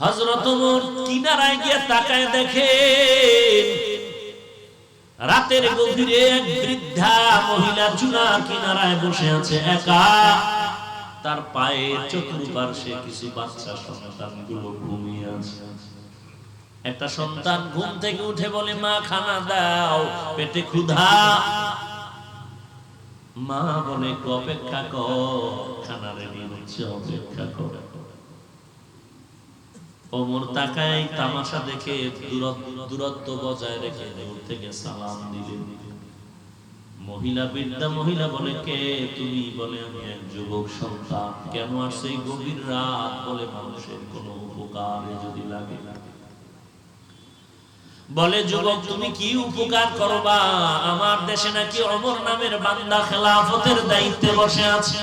হজরত কিনারায় গিয়ে তাকায় দেখে রাতের গভীরে এক বৃদ্ধা মহিলা চুলা কিনারায় বসে আছে একা। তার পায়ে চতুর্পার্শ্বে কিছু বাচ্চা সন্তানগুলো ঘুমিয়ে আছে। একটা সন্তান ঘুম থেকে উঠে বলে, মা, খানা দাও, পেটে ক্ষুধা। মা বলে "একটু অপেক্ষা কর খানা রেডি হচ্ছে অপেক্ষা কর। ওমর তাকায় তামাশা দেখে দূরত্ব বজায় রেখে দূর থেকে সালাম দিলেন। মহিলা বৃদ্ধা মহিলা বলে, কে তুমি? বলে, আমি এক যুবক সন্তান। কেন গভীর রাত? বলে, মানুষের কোনো উপকারে যদি লাগে। বলে, যুবক, তুমি কি উপকার করবা আমার দেশে নাকি অমর নামের বান্দা খেলাফতের দায়িত্বে বসে আছে।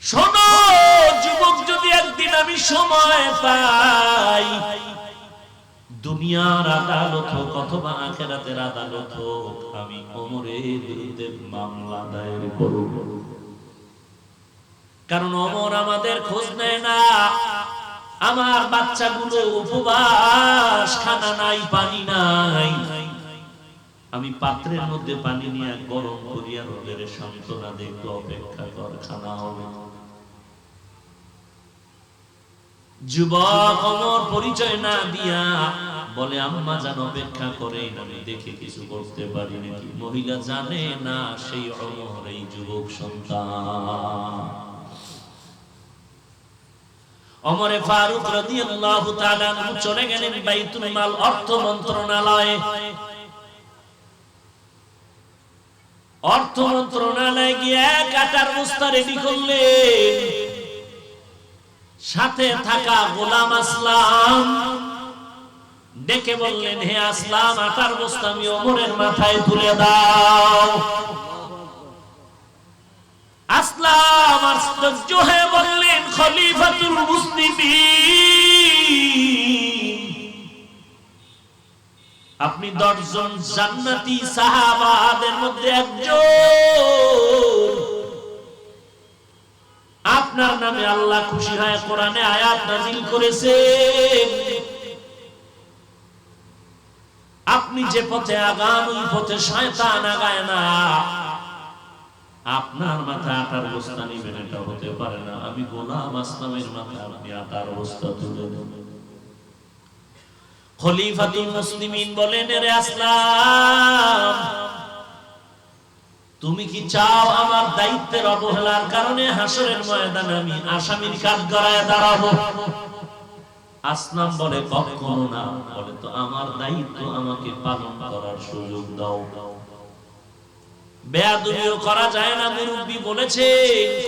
শোনো! যুবক যদি একদিন আমি সময় পাই, দুনিয়ার আদালত হোক অথবা আখেরাতের আদালত হোক, আমি অমরের বিরুদ্ধে মামলা দায়ের করব। কারণ অমর আমাদের খোঁজ নেয় না। আমার বাচ্চাগুলো উপবাস, খানা নাই, পানি নাই। আমি পাত্রের মধ্যে পানি নিয়ে গরম করিয়া রোদের সান্ত্বনা দেখব অপেক্ষা কর, খানা হবে। যুবক অমর পরিচয় না দিয়া বলে, আম্মা অপেক্ষা করে আমি দেখে কিছু করতে পারি নাকি? মহিলা জানে না সেই অমর এই যুবক সন্তান। অমরে ফারুক রাদিয়াল্লাহু তাআলা চলে গেলেন বাইতুল মাল অর্থ মন্ত্রণালয়ে। অর্থ মন্ত্রণালয়ে গিয়ে কাটার বস্তা রেডি করলেন। সাথে থাকা গোলাম আসলাম। ডেকে বললেন, হে আসলাম, আটার বস্তা আমি ওমরের মাথায় তুলে দাও। আসলাম, আশ্চর্য বললেন, খলিফাতুল মুসলিমিন, আপনি দশজন জান্নাতি সাহাবাদের মধ্যে একজন। আপনার নামে আল্লাহ খুশি হয়ে, কোরআনে আয়াত নাজিল করেছেন আপনি যে পথে আগান, ওই পথে শয়তান আগায় না। আপনার মাথায় আটার বস্তা নিবেন, এটা হতে পারে না। আমি গোলাম আসলামের মাথায় আপনি আটার বস্তা তুলে দেবেন। খলিফাতুল মুসলিমিন বলেন রে আসলাম তুমি কি চাও আমার দায়িত্বের অবহেলার কারণে হাসরের ময়দানে আমি আসামির কাঠ গড়ায় দাঁড়াবো? আসলাম বলে, কখনো না। বলে, তো আমার দায়িত্ব আমাকে পালন করার সুযোগ দাও। বেয়াদুবিও করা যায় না, মুরব্বী বলেছে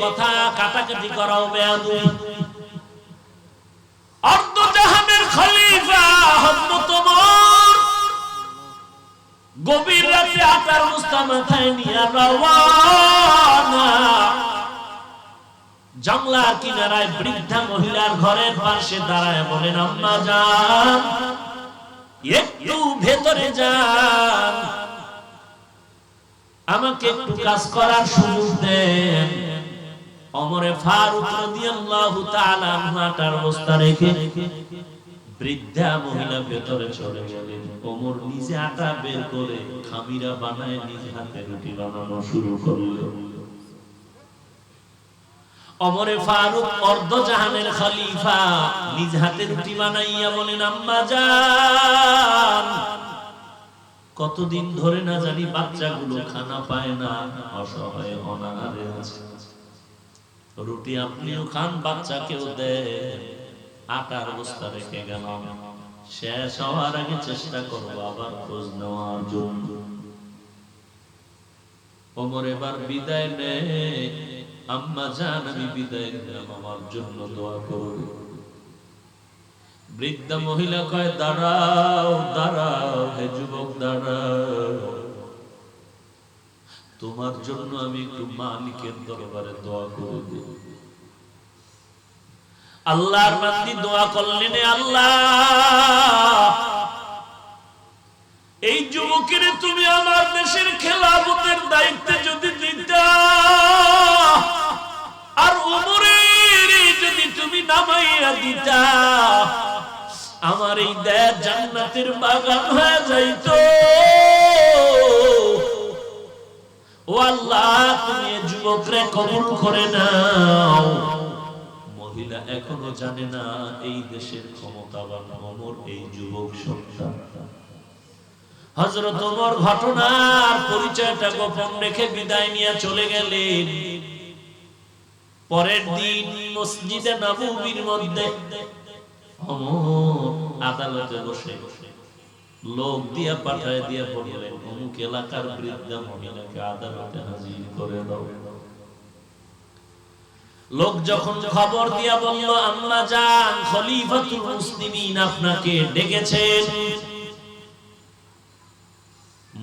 কথা কাটাকাটি করাও বেয়াদুবি অর্ধ জাহানের খলিফা হযরত গভীর রাতে আটার বস্তা মাথায় নিয়ে রওয়ানা জংলার কিনারায় বৃদ্ধা মহিলার ঘরের পাশে দাঁড়ায় বলেন, আম্মা যান, একটু ভেতরে যান। আমাকে একটু কাজ করার সুযোগ দেন। অমরে ফারুক রাদিয়াল্লাহু তাআলা মাটার অবস্থা রেখে বৃদ্ধা মহিলা ভেতরে চলে গেলেন ওমর নিজে আটা বের করে খামিরা বানায় নিজ হাতে রুটি বানানো শুরু করলেন অমরে ফারুক অর্ধ জাহানের খলিফা নিজ হাতে রুটি বানাইয়া বলেন, আম্মা যান, কতদিন ধরে না জানি বাচ্চাগুলো খানা পায় না, অসহায় অনাহারে আছে। রুটি আপনিও খান, বাচ্চাকেও দেয় আটার অবস্থা রেখে গেলাম। শেষ হওয়ার আগে চেষ্টা করব আবার খোঁজ নেওয়ার জন্য। ওমর এবার বিদায় নেয়। আম্মা জান, আমি বিদায় নিলাম, আমার জন্য দোয়া করবে বৃদ্ধা মহিলা কয়, দাঁড়াও দাঁড়াও, হে যুবক, দাঁড়াও। তোমার জন্য আমি একটু মালিকের দরবারে দোয়া করব। আল্লাহর বান্দি দোয়া করলেন আল্লাহ, এই যুবকের তুমি আমার দেশের খেলাফতের দায়িত্বে যদি দিতা আর উমরের যদি তুমি নামাইয়া দিতা আমার এই দেশ জান্নাতের বাগান হয়ে যাইতো। ও আল্লাহ, তুমি যুবকরে কবুল করে নাও। মহিলা এখনও জানে না এই দেশের ক্ষমতাবান অমর এই যুবক সন্তান হজরত ওমর ঘটনার পরিচয়টা গোপন রেখে বিদায় নিয়ে চলে গেলেন। পরের দিন মসজিদে নববীর মধ্যে অমর আদালতে বসে লোক দিয়া পাঠায় দিয়া বললেন, অমুক এলাকার বৃদ্ধা মহিলাকে আদালতে হাজির করে দাও। লোক যখন খবর দিয়া বলল, আম্মা জান, খলিফাতুল মুসলিমিন আপনাকে ডেকেছেন।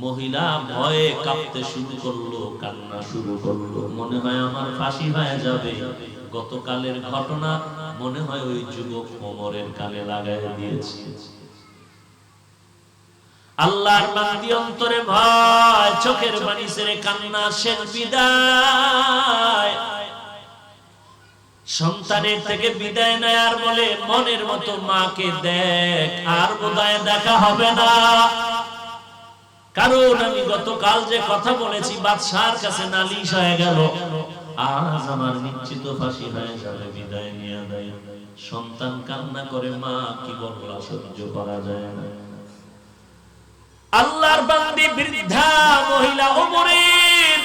মহিলা ভয়ে কাঁপতে শুরু করল, কান্না শুরু করল। মনে হয় আমার ফাঁসি হয়ে যাবে। গতকালের ঘটনা মনে হয় ওই যুবক কোমরের কানে লাগাই দিয়েছে। আল্লাহর বান্দি অন্তরে ভয়, চোখের পানি ছেড়ে কান্না, শেষ বিদায়। সন্তানের থেকে বিদায় নেয় আর বলে, মনের মতো মাকে দেখ, আর বোধহয় দেখা হবে না। কারণ আমি গতকাল যে কথা বলেছি, বাদশার কাছে নালিশ হয়ে গেল। আজ আমার নিশ্চিত ফাঁসি হয়ে যাবে, বিদায় নিয়ে দেয় সন্তান কান্না করে, মা, কি বললা সহ্য করা যায় না। আল্লাহর বান্দি, বৃদ্ধা মহিলা ওমরের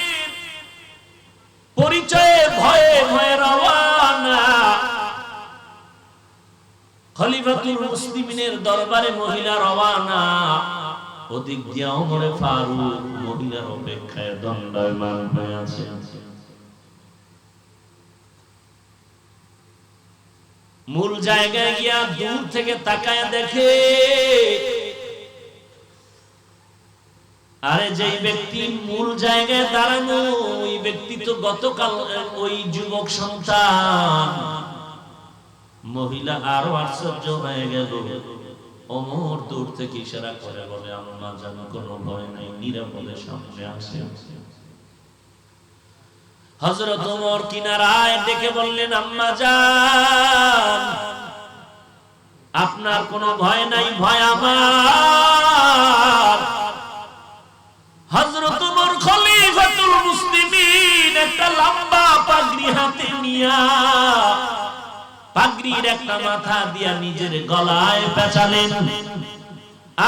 পরিচয়ে ভয়ে ভয়ে রওয়ানা খলিফাতুল মুসলিমিনের দরবারে মহিলা রওয়ানা। ওদিক দিয়ে ওমরে ফারুক, মহিলার অপেক্ষায় দণ্ডায়মান হয়ে আছে। মূল জায়গায় গিয়া দূর থেকে তাকায় দেখে, আরে যেই ব্যক্তি মূল জায়গায় দাঁড়ানো, ওই ব্যক্তি তো গতকাল, ওই যুবক সন্তান। মহিলা আরও আশ্চর্য হয়ে গেল। অমর দূর থেকে ইশারা করে বলে, আম্মা, যেন কোনো ভয় নাই, নিরাপদে সামনে আসে। হজরত ওমর কিনারায় ডেকে বললেন, আম্মা, যান। আপনার কোনো ভয় নাই, ভয় আমার। হযরত ওমর খলিফাতুল মুসলিমিন একটা লম্বা পাগড়ি হাতে নিয়া পাগড়ির একটা মাথা দিয়া নিজের গলায় পেঁচালেন।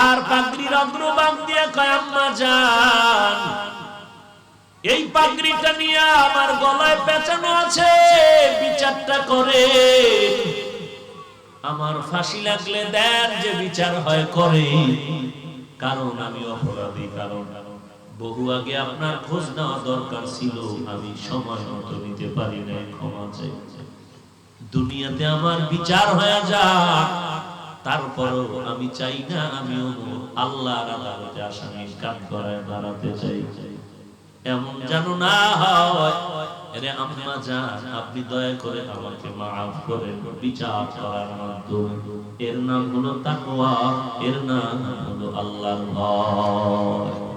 আর পাগড়ির অগ্রভাগ দিয়ে কয়, আম্মা যান, এই পাগড়িটা নিয়ে আমার গলায় পেঁচানো আছে, বিচারটা করে আমার ফাঁসি লাগলে দেন যে বিচার হয় করে। কারণ আমি অপরাধী, কারণ বহু আগে আপনার খোঁজ নেওয়া দরকার ছিল, আমি সময় মতো নিতে পারি না ক্ষমা চাই। দুনিয়াতে আমার বিচার হয়ে যা তারপরও আমি চাই না, আমিও আল্লাহর আদালতে আসামির কাজ চাই। এমন যেন না হয় আম্মা জান, আপনি দয়া করে আমাকে মাফ করেন। বিচার করার এর নাম হলো তাকওয়া, এর নাম হলো আল্লাহর ভয়।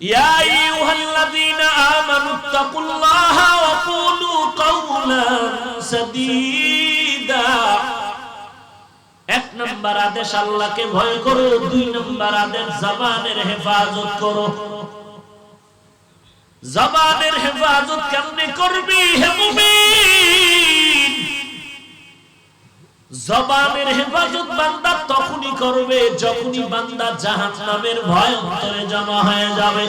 يا أيها الذين آمنوا اتقوا الله وقولوا قولا سديدا এক নম্বর আদেশ আল্লাহকে ভয় করো দুই নম্বর আদেশ জবানের হেফাজত করো জবানের হেফাজত কেমনে করবি হে মুমিন জবানের হেফাজত বান্দা তখনই করবে যখনই বান্দা জাহান্নামের ভয় অন্তরে জমা হয়ে যাবে।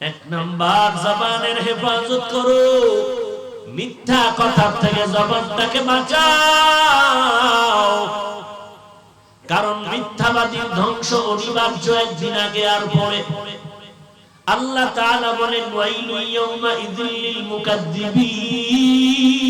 এক নাম্বার, জবানের হেফাজত করো। মিথ্যা কথার থেকে জবানটাকে বাঁচাও। কারণ মিথ্যাবাদীর ধ্বংস অনিবার্য একদিন আগে আর পরে আল্লাহ তাআলা বলেন ওয়াইলু ইয়াউমা ইযিল মুকাদ্দিবিন।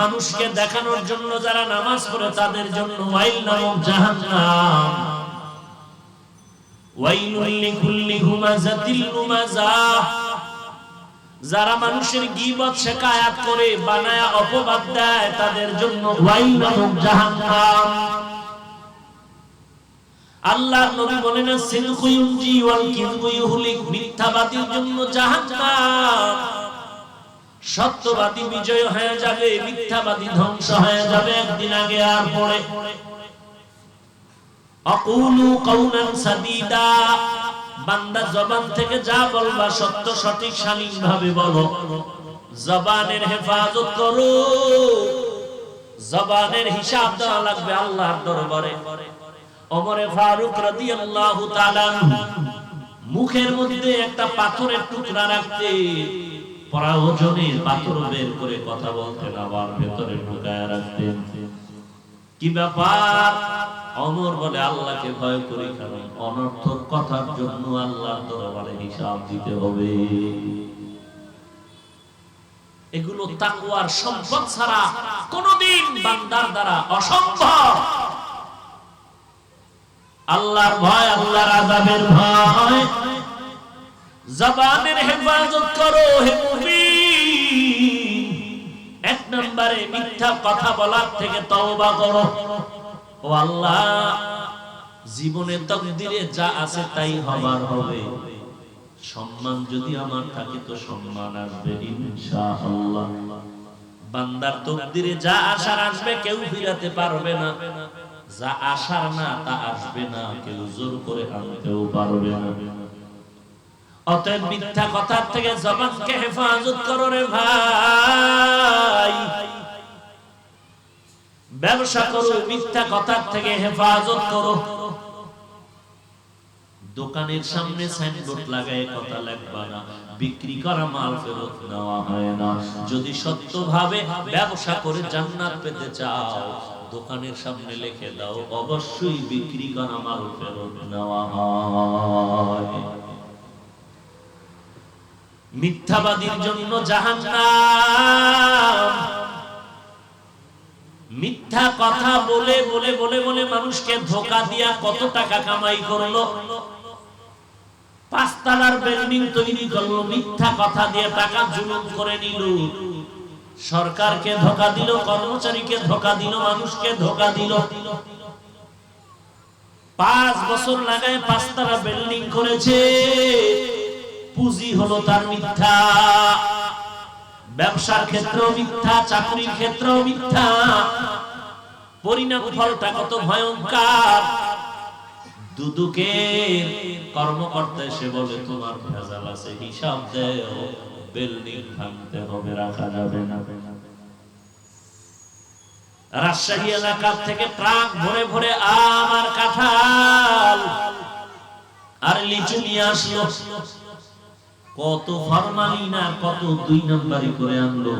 মানুষকে দেখানোর জন্য যারা নামাজ পড়ে তাদের জন্য যারা মানুষের গীবত শেখায়াত করে, বানায়া অপবাদ দেয়, তাদের জন্য আল্লাহর নবী বলেন সিলকু ইউনজি ওয়াল কিযবু মিথ্যাবাদীর জন্য জাহান্নাম। সত্যবাদী বিজয় হয়ে যাবে, মিথ্যাবাদী ধ্বংস হয়ে যাবে একদিন আগে আর পরে। অকুলু সাদিদা, বান্দা জবান থেকে যা বলবা সত্য, সঠিক শালীন ভাবে বলো। জবানের হেফাজত করো। জবানের হিসাব দেওয়া লাগবে আল্লাহর দরবারে। ওমরে ফারুক রাদিয়াল্লাহু মুখের মধ্যে একটা পাথরের টুকরা রাখতে প্রয়োজনে পাথর বের করে কথা বলতেন, আবার ভেতরে ঢুকায় রাখতেন। কি ব্যাপার? অমর বলে আল্লাহকে ভয় করি কারণ অনর্থক কথার জন্য আল্লাহ দরবারে হিসাব দিতে হবে। এগুলো তাকুয়ার সম্পদ ছাড়া কোনদিন বান্দার দ্বারা অসম্ভব। আল্লাহর ভয়, আল্লাহর আযাবের ভয়। জবানের হেফাজত করো, হে মুমিন। এক নম্বরে মিথ্যা কথা বলার থেকে তওবা করো। ও আল্লাহ, জীবনে তকদিরে যা আছে তাই হবার হবে। সম্মান যদি আমার থাকে তো সম্মান আসবে ইনশাআল্লাহ। বান্দার তকদিরে যা আশার আসবে, কেউ ফিরাতে পারবে না। যা আশার না, তা আসবে না। কেউ জোর করে আনতেও পারবে না। অতএব মিথ্যা কথার থেকে জবানকে হেফাজত করো রে ভাই। ব্যবসা করো, মিথ্যা কথার থেকে হেফাজত করো। দোকানের সামনে সাইনবোর্ড লাগায় কথা লাগবা না, বিক্রি করা মাল ফেরত নেওয়া হয় না। যদি সত্যভাবে ব্যবসা করে জান্নাত পেতে চাও, দোকানের সামনে লিখে দাও, অবশ্যই বিক্রি করা মাল ফেরত নেওয়া হয়। মিথ্যাবাদীর জন্য জাহান্নাম। মিথ্যা কথা বলে বলে বলে বলে মানুষকে ধোকা দিয়া কত টাকা কামাই করল। পাঁচতলার বিল্ডিং তৈরি করল, মিথ্যা কথা দিয়ে টাকা জুলুম করে নিল। সরকারকে ধোকা দিল, কর্মচারীকে ধোকা দিল, মানুষকে ধোকা দিল। পাঁচ বছর লাগায় পাঁচতলা বিল্ডিং করেছে। পুঁজি হলো তার মিথ্যা। ব্যবসার ক্ষেত্রেও মিথ্যা, চাকরির ক্ষেত্রেও মিথ্যা। পরিণাম ফলটা কত ভয়ঙ্কর। দুদুকের কর্মকর্তা এসে বলে, তোমার ভেজাল আছে, হিসাব দেও। বিল্ডিং ভাঙতে হবে, রাখা যাবে না। রাজশাহী এলাকার থেকে ট্রাক ভরে ভরে আম আর কাঁঠাল। আর লিচু নিয়ে আসলো। কত ফরমালিন আর কত দুই নাম্বারি করে আনলো।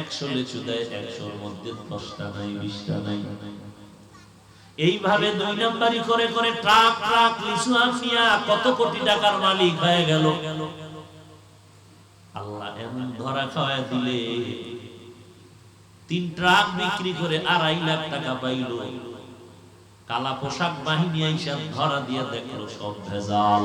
একশো লিচু দেয়, একশোর মধ্যে দশটা নাই, বিশটা নাই। এইভাবে দুই নাম্বারি করে করে ট্রাক ট্রাক, লিচু আনিয়া কত কোটি টাকার মালিক হয়ে গেল। আল্লাহ এমন ধরা খাওয়ায় দিলে। তিন ট্রাক বিক্রি করে আড়াই লাখ টাকা পাইল। কালা পোশাক বাহিনী আইসা ধরা দিয়ে দেখল, সব ভেজাল।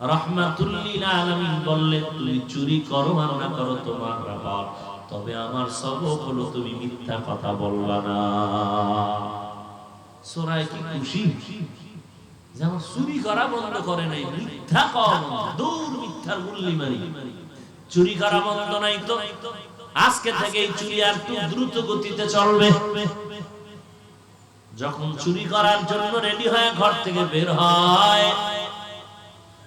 রহমাতুল্লিল আলামিন বললেন তুমি চুরি করো আর না করো তোমার তবে আমার তুমি মিথ্যা কথা না। কি খুশি? চুরি করা বন্ধ করে নাই। মিথ্যা কম, দূর মিথ্যার গুল্লি মারি চুরি করা বন্ধ নাই তো? আজকে থেকে এই চুরি আর দ্রুত গতিতে চলবে। যখন চুরি করার জন্য রেডি হয়ে ঘর থেকে বের হয়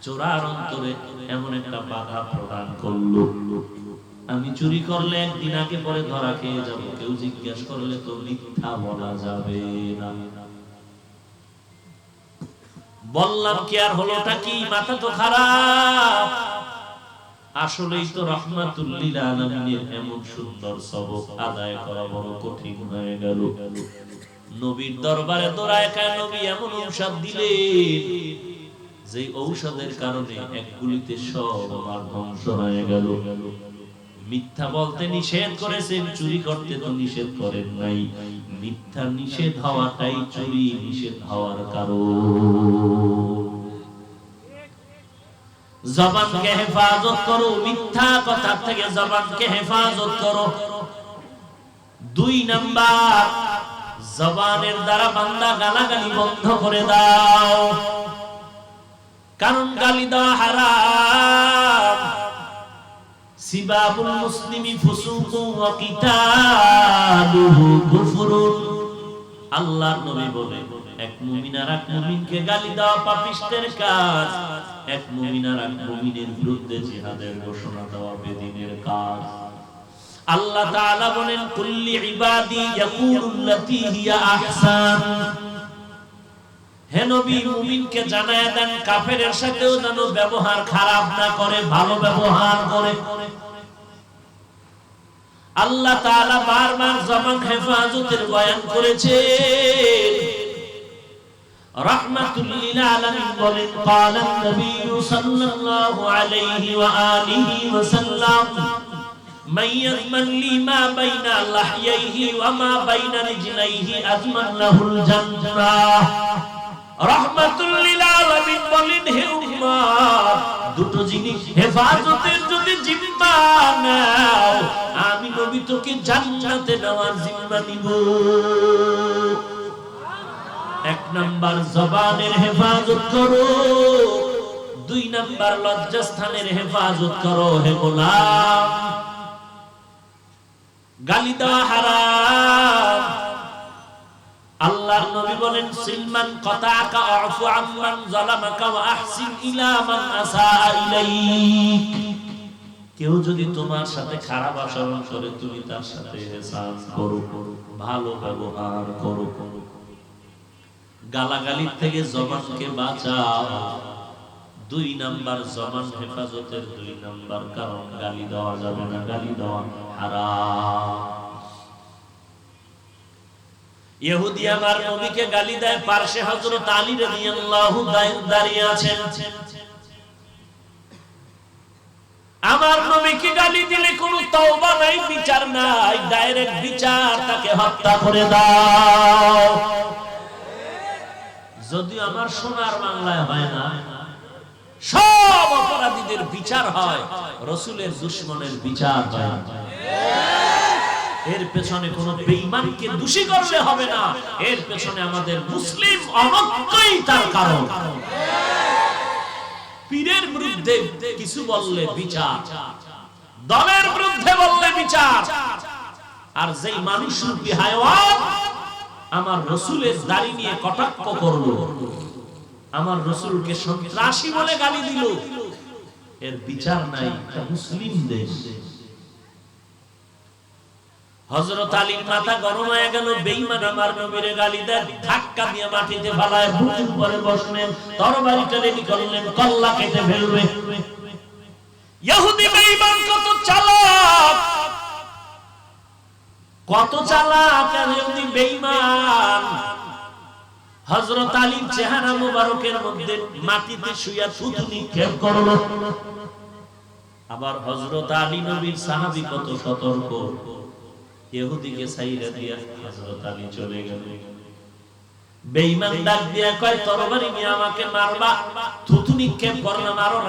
চোরার অন্তরে এমন একটা বাধা প্রদান করল। আমি চুরি করলে একদিন আগে পরে ধরা খেয়ে যাব। কেউ জিজ্ঞেস করলে তো মিথ্যা বলা যাবে না। বললাম কি আর হলোটা কি? মাথা তো খারাপ। আসলেই তো রহমাতুল্লিল আলমিনের এমন সুন্দর সবক আদায় করা বড় কঠিন হয়ে গেল। নবীর দরবারে দৌড়ায় খায় নবী এমন ঔষধ দিলেন। যে ঔষধের কারণে এক গুলিতে সব আমার ধ্বংস হয়ে গেল। মিথ্যা বলতে নিষেধ করেছেন, চুরি করতে তো নিষেধ করেন নাই। মিথ্যা নিষেধ হওয়াটাই চুরি, নিষেধ হওয়ার কারণ। জবানকে হেফাজত করো, মিথ্যা কথা থেকে জবানকে হেফাজত করো। দুই নাম্বার, জবানের দ্বারা বান্দা গালাগালি বন্ধ করে দাও। কারণ গালি দেওয়া হারাম। সিবাবুল মুসলিমি ফুসুকু ওয়া কিতালুহু কুফরুন। আল্লাহর নবী বলে, এক মুমিন আর এক মুমিনকে গালি দেওয়া পাপিষ্টের কাজ। এক মুমিন আর এক মুমিনের বিরুদ্ধে জিহাদের ঘোষণা দেওয়া বেদিনের কাজ। আল্লাহ তাআলা বলেন, কুল্লি ইবাদি ইয়াকুলুল্লাতী হিয়া আহসান। হে নবী মুমিনকে জানায় দেন কাফেরের সাথেও যেন ব্যবহার খারাপ না করে ভালো ব্যবহার করে আল্লাহ তাআলা বারবার জবান হেফাজতের বয়ান করেছেন রাহমাতুল্লিল আলামিন বলেন قال النبي صلى الله عليه واله وسلم من يضمن لي ما بين لحييه وما بين رجليه اضمن له الجنه দুটো জিনিস হেফাজতের যদি জিম্মা নাও। আমি নবী তোকে জান্নাতে নেওয়ার জিম্মা নিব। এক নাম্বার জবানের হেফাজত করো, দুই নাম্বার লজ্জাস্থানের হেফাজত করো, হে গোলাম। গালি দেওয়া হারাম। আল্লাহর নবী বলেন, সিলমান কাতাকা আফু আম্মান যালামাকা ওয়া আহসিন ইলা মান আসাআ ইলাইক। কেউ যদি তোমার সাথে খারাপ আচরণ করে, তুমি তার সাথে ইহসান করো, ভালো ব্যবহার করো। গালাগালির থেকে জবানকে বাঁচাও। দুই নাম্বার জবান হেফাজতের দুই নাম্বার, কারণ গালি দেওয়া যাবে না, গালি দেওয়া হারাম। ইহুদি আমার নবীকে গালি দেয়, পার্শ্বে হযরত আলী রাদিয়াল্লাহু দাঁড়িয়ে আছেন আমার নবীকে গালি দিলে কোনো তওবা নাই, বিচার নাই, ডাইরেক্ট বিচার তাকে হত্যা করে দাও যদি আমার সোনার বাংলায় হয় না, সব অপরাধীদের বিচার হয়, রসুলের দুশ্মনের বিচার হয়। এর পেছনে কোন বেঈমানকে দোষী করলে হবে না। এর পেছনে আমাদের মুসলিম অনৈক্যই তার কারণ। পীরের বিরুদ্ধে কিছু বললে বিচার দলের বিরুদ্ধে বললে বিচার। আর যেই মানুষ রূপী হায়ওয়ান, আমার রসুলের দাড়ি নিয়ে কটাক্ষ করল। আমার রসুলকে সন্ত্রাসী বলে গালি দিল। এর বিচার নাই মুসলিম দেশ হযরত আলীর মাথা গরম হয়ে গেল, বেঈমান আমার নবীরে গালি দেয় ধাক্কা দিয়ে মাটিতে ফালায় বসলেন তরবারিটা রেডি করলেন কল্লা কেটে ফেলবে। ইহুদি কত চালাক! কত চালাক আর ইহুদি আলীর চেহারা মধ্যে মাটিতে থুতু নিক্ষেপ করল। আবার হযরত আলী নবীর সাহাবী কত সতর্ক। ইহুদিকে সাইরা দিয়া হযরত আলী চলে গেল। বেঈমান ডাক দিয়া কয়, তরবারি নিয়ে আমাকে মারবা। থুতু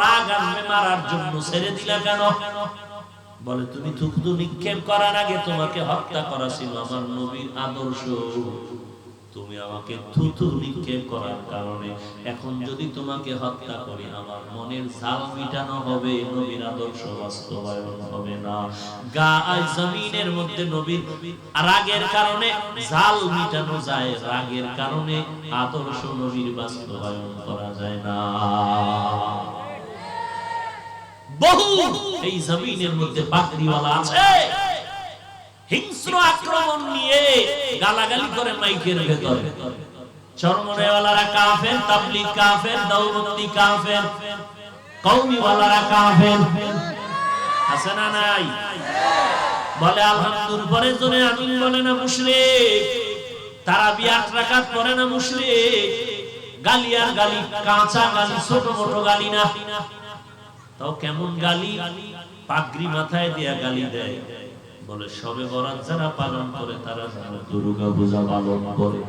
রাগ আসবে মারার জন্য ছেড়ে দিলা কেন? বলে, তুমি থুকতু নিক্ষেপ করার আগে তোমাকে হত্যা করা ছিল আমার নবীর আদর্শ। তুমি আমাকে থুতু নিক্ষেপ করার কারণে এখন যদি তোমাকে হত্যা করি, আমার মনের জাল মিটানো হবে, নবীর আদর্শ বাস্তবায়ন হবে না। গা জমিনের মধ্যে নবীর রাগের কারণে, জাল মিটানো যায়, রাগের কারণে আদর্শ নবীর বাস্তবায়ন করা যায় না। বহু এই জমিনের মধ্যে বাকরিওয়ালা আছে। হিংস্র আক্রমণ নিয়ে গালাগালি করে মাইকের ভেতরে। চরমনেওয়ালারা কাফের, তাবলিগ কাফের কাফের কাফের। আছে না নাই? বলে পরে জোরে আমিন বলে, না মুশরিক। তারা বিয়াত না গালি আর গালি, কাঁচা গালি ছোট মোটো গালি না। তাও কেমন গালি? পাগড়ি মাথায় দিয়া গালি দেয়। বলে, সবে বরাত যারা পালন করে, তারা যেন দুর্গা পূজা পালন করে।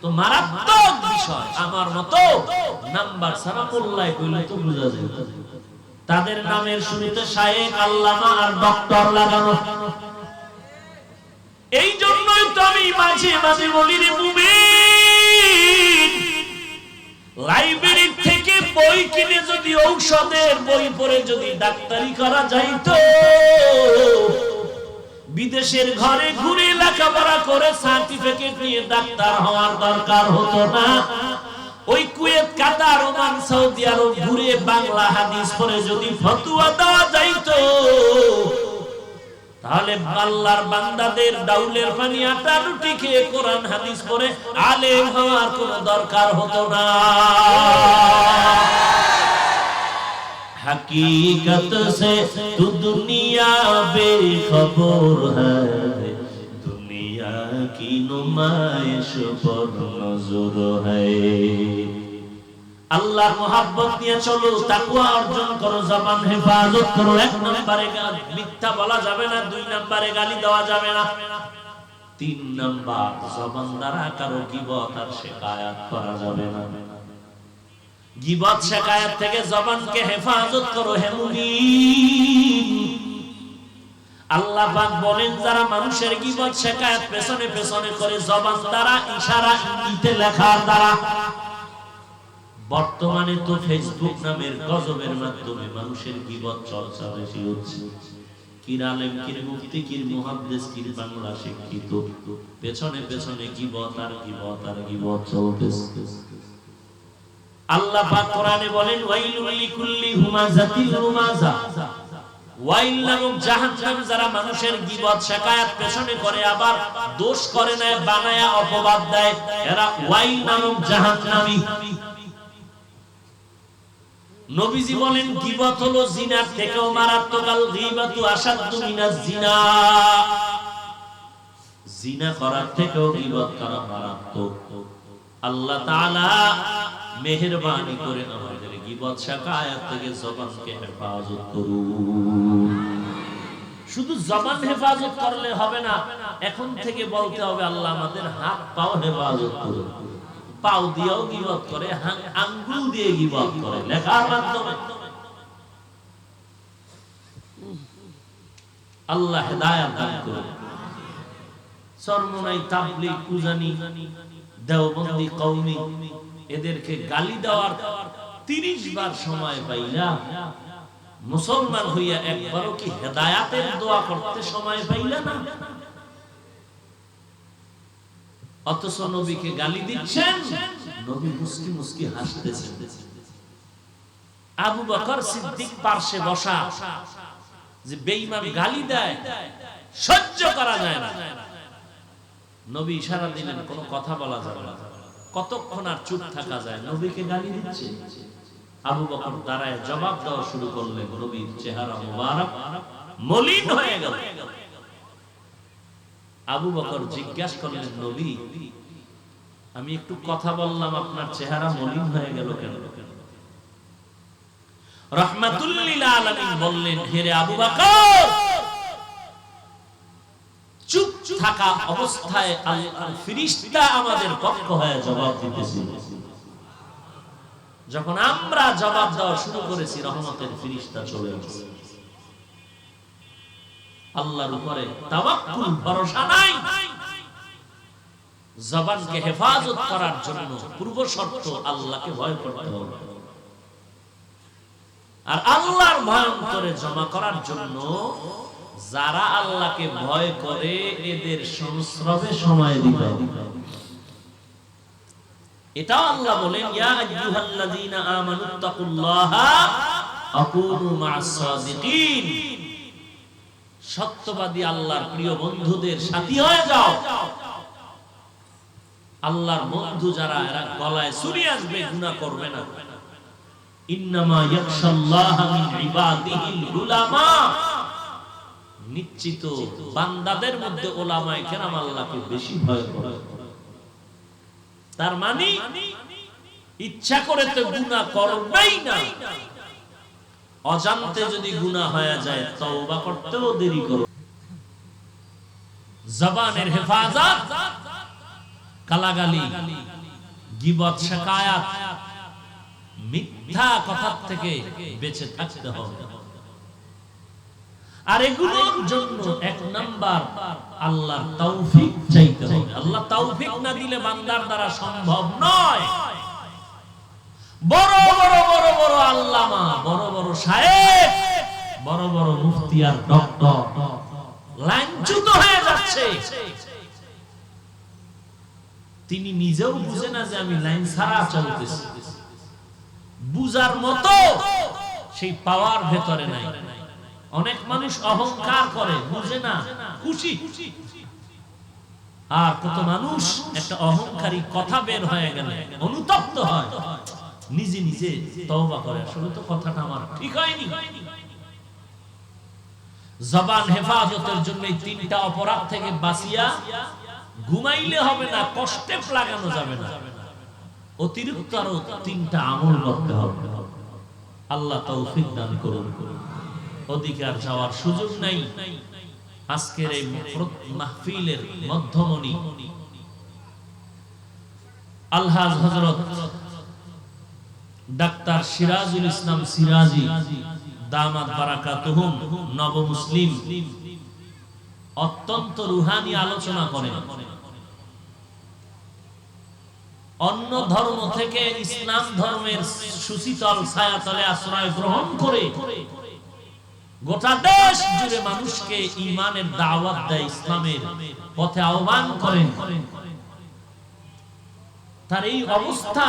তো মারাত্মক বিষয়, আমার মতো নাম্বার সারা তো যায় তাদের নামের শায়েক, আল্লামা আর ডক্টর লাগানো। এই জন্যই তো আমি মাঝে মাঝে বলি রে, মুমিন, লাইব্রেরি থেকে বই কিনে যদি ঔষধের বই পড়ে যদি ডাক্তারি করা যাইতো বিদেশের ঘরে ঘুরে লেখাপড়া করে সার্টিফিকেট নিয়ে ডাক্তার হওয়ার দরকার হতো না। ওই Kuwait, Qatar, Oman, Saudi Arabia ঘুরে বাংলা হাদিস পরে যদি ফতুয়া দেওয়া যাইতো, তাহলে আল্লাহর বান্দাদের ডাউলের পানি আটা রুটি খেয়ে কোরআন হাদিস পড়ে আলেম হওয়ার কোনো দরকার হতো না। हकीकत से तू दुनिया बेखबर है दुनिया की नुमाइश पर नजर है আল্লাহ মোহাব্বত নিয়ে চলো তাকুয়া অর্জন করো জবান হেফাজত করো এক নম্বরে গা- মিথ্যা বলা যাবে না দুই নম্বরে গালি দেওয়া যাবে না তিন নম্বর জবান দ্বারা কারো গিবত আর শেখায়াত করা যাবে না গিবত শেখায়াত থেকে জবানকে হেফাজত করো হে মুমিন। আল্লাহ পাক বলেন, যারা মানুষের গিবত শেখায়াত পেছনে পেছনে করে জবান দ্বারা, ইশারা, ইঙ্গিতে লেখার দ্বারা, বর্তমানে তো ফেসবুক নামের গজবের মাধ্যমে মানুষের গিবত চর্চা বেশি হচ্ছে। কির আলেম, কির মুফতি, কির মুহাদ্দিস, কির বাংলা শিক্ষিত, পেছনে পেছনে গিবত আর গিবত আর গিবত চলতেছে। আল্লাহ পাক কোরআনে বলেন, ওয়াইলুল লিকুল্লি হুমাযাতিল হুমাযা ওয়াইল নামক জাহান্নাম, যারা মানুষের গীবত, শিকায়াত পেছনে করে, আবার দোষ করে না, বানায়া অপবাদ দেয়, এরা ওয়াইল নামক জাহান্নামী। নবীজি বলেন, গীবত হলো জিনার থেকেও মারাত্মক আল গীবাতু আসাদ্দু মিনাজ জিনা। জিনা করার থেকেও গীবত করা মারাত্মক। আল্লাহ তাআলা মেহেরবানি করে আমাদের গীবত শাকায়াত থেকে জবানকে হেফাজত করুন। শুধু জবান হেফাজত করলে হবে না, এখন থেকে বলতে হবে আল্লাহ আমাদের হাত পাও হেফাজত করুন। পাও দিয়েও গিবত করে আঙ্গুল দিয়ে গিবত করে, লেখার মাধ্যমে। আল্লাহ হেদায়াত দান করুন। সরমনাই তাবলিগ কুজানি দেওবন্দি কওমি এদেরকে গালি দেওয়ার তিরিশ বার সময় পাইলা মুসলমান হইয়া একবারও কি হেদায়াতের দোয়া করতে সময় পাইলা না? অথচ নবীকে গালি দিচ্ছেন, নবী মুস্কি মুস্কি হাসতেছেন। আবু বকর সিদ্দিক পার্শ্বে বসা, যে বেঈমান গালি দেয়, সহ্য করা যায় না। নবী ইশারা দিলেন, কোনো কথা বলা যাবে না। কতক্ষণ আর চুপ থাকা যায়? নবীকে গালি দিচ্ছে। আবু বকর দাঁড়ায় জবাব দেওয়া শুরু করলেন নবীর চেহারা মুবারক, মলিন হয়ে গেল। আবু বকর জিজ্ঞাসা করলেন, নবী, আমি একটু কথা বললাম, আপনার চেহারা মলিন হয়ে গেল কেন? রহমাতুল্লিল আলামিন বললেন হেরে আবু বকর থাকা অবস্থায় আল্লাহর ফিরিস্তা আমাদের পক্ষ হয়ে জবাব দিতেছিল। যখন আমরা জবাব দেওয়া শুরু করেছি, রহমতের ফিরিস্তা চলে আসছে আল্লাহর উপরে তাওয়াক্কুল ভরসা নাই। জবানকে হেফাজত করার জন্য পূর্ব শর্ত আল্লাহকে ভয় করতে হবে। আর আল্লাহর ভয় অন্তরে জমা করার জন্য যারা আল্লাহকে ভয় করে, এদের সংস্রবে সময় দিতে এটাও আল্লাহ বলেন, ইয়া আইয়ুহাল্লাযীনা আকুনু মা'আস সাদিকিন সত্যবাদী আল্লাহর প্রিয় বন্ধুদের সাথী হয়ে যাও। আল্লাহর বন্ধু যারা, এরা গলায় আসবে, গুনাহ করবে না। ইন্নামা ইয়াখশাল্লাহা মিন ইবাদিহিল উলামা। নিশ্চিত বান্দাদের মধ্যে ওলামায়ে কেরাম আল্লাহকে বেশি ভয় করে। তার মানে ইচ্ছা করে তো গুনাহ করবেই না। অজান্তে যদি গুনাহ হয়ে যায়, তওবা করতেও দেরি করো। জবানের হেফাজত কালাগালি গিবত, শাকায়াত, মিথ্যা কথা থেকে বেঁচে থাকতে হবে। আর এগুলোর জন্য এক নাম্বার আল্লাহ তৌফিক চাইতে হবে। আল্লাহ তৌফিক না দিলে বান্দার দ্বারা সম্ভব নয়। বড় বড় বড় বড় আল্লামা, বড় বড় বড় বড় মুফতি আর ডক্টর লাঞ্ছুত হয়ে যাচ্ছে। তিনি নিজেও বুঝে না যে আমি লাইন ছাড়া চলতেছি। বুজার মতো সেই পাওয়ার ভেতরে নাই। অনেক মানুষ অহংকার করে, বুঝে না। খুশি। আর কত মানুষ একটা অহংকারী কথা বের হয়ে গেলে অনুতপ্ত হয়। নিজে নিজে তওবা করে। আসলে তো কথাটা আমার ঠিক হয়নি। জবান হেফাজতের জন্য এই তিনটা অপরাধ থেকে বাঁচিয়া ঘুমাইলে হবে না, কষ্টে লাগানো যাবে না। অতিরিক্ত আরও তিনটা আমল করতে হবে। আল্লাহ তৌফিক দান করুন। অধিকার যাওয়ার সুযোগ নাই। আজকের এই মাহফিলের মধ্যমণি আলহাজ হজরত ডাক্তার সিরাজুল ইসলাম সিরাজি দামাত বারাকাতুহুম নব মুসলিম অত্যন্ত রুহানি আলোচনা করেন। অন্য ধর্ম থেকে ইসলাম ধর্মের সুশীতল ছায়াতলে আশ্রয় গ্রহণ করে গোটা দেশ জুড়ে মানুষকে ইমানের দাওয়াত দেয় ইসলামের পথে আহ্বান করেন। তার এই অবস্থা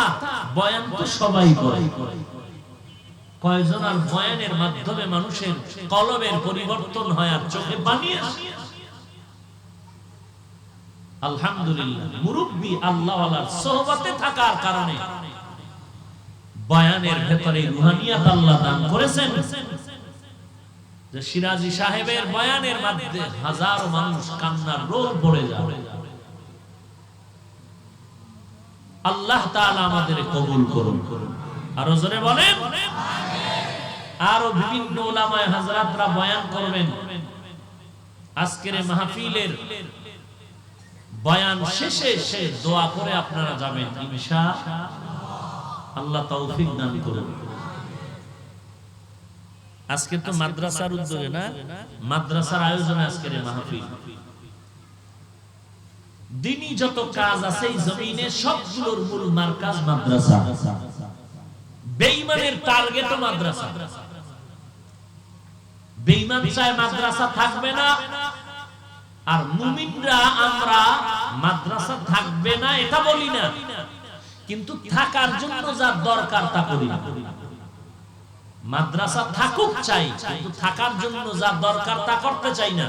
বয়ান তো সবাই করে। বয়ানের মাধ্যমে মানুষের পরিবর্তন হয় আর চোখে আলহামদুলিল্লাহ, মুরব্বী সোহবতে থাকার কারণে বয়ানের ভেতরে রুহানিয়াত আল্লাহ দান করেছেন। যে সিরাজি সাহেবের বয়ানের মধ্যে হাজারো মানুষ কান্নার রোল পড়ে যাবে আল্লাহ তাআলা আমাদের কবুল করুন। আরও জোরে বলেন? আরও বিভিন্ন ওলামায়ে হযরতরা বয়ান করবেন। আজকের মাহফিলের বয়ান শেষে সে দোয়া করে আপনারা যাবেন। ইনশা আল্লাহ তৌফিক দান করুন। আজকে তো মাদ্রাসার উদ্যোগে না মাদ্রাসার আয়োজনে আজকের এই মাহফিল। দিনই যত কাজ আছে এই জমিনে সবগুলোর মূল মার্কাজ মাদ্রাসা। বেঈমানের টার্গেটও মাদ্রাসা। বেঈমান চায় মাদ্রাসা থাকবে না আর মুমিনরা আমরা মাদ্রাসা থাকবে না এটা বলি না। কিন্তু থাকার জন্য যা দরকার তা করি না। মাদ্রাসা থাকুক চাই, কিন্তু থাকার জন্য যা দরকার তা করতে চাই না।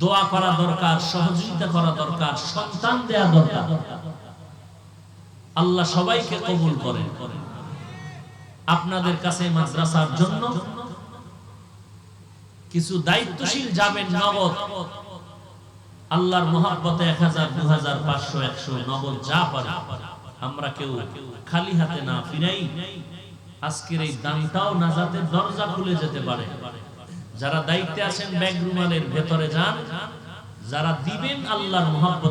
দোয়া করা দরকার, সহযোগিতা করা দরকার, সন্তান দেয়া দরকার। আল্লাহ সবাইকে কবুল করেন। আপনাদের কাছে মাদ্রাসার জন্য কিছু দায়িত্বশীল যাবেন নগদ। আল্লাহর মহাব্বতে এক হাজার দু হাজার পাঁচশো, একশো নগদ যা পারে আমরা কেউ খালি হাতে না ফিরাই আজকের এই দানটাও নাজাতের দরজা খুলে যেতে পারে। যারা দায়িত্বে আছেন ব্যাংক রুমালের ভেতরে যান, যারা দিবেন আল্লাহর মহাব্বতে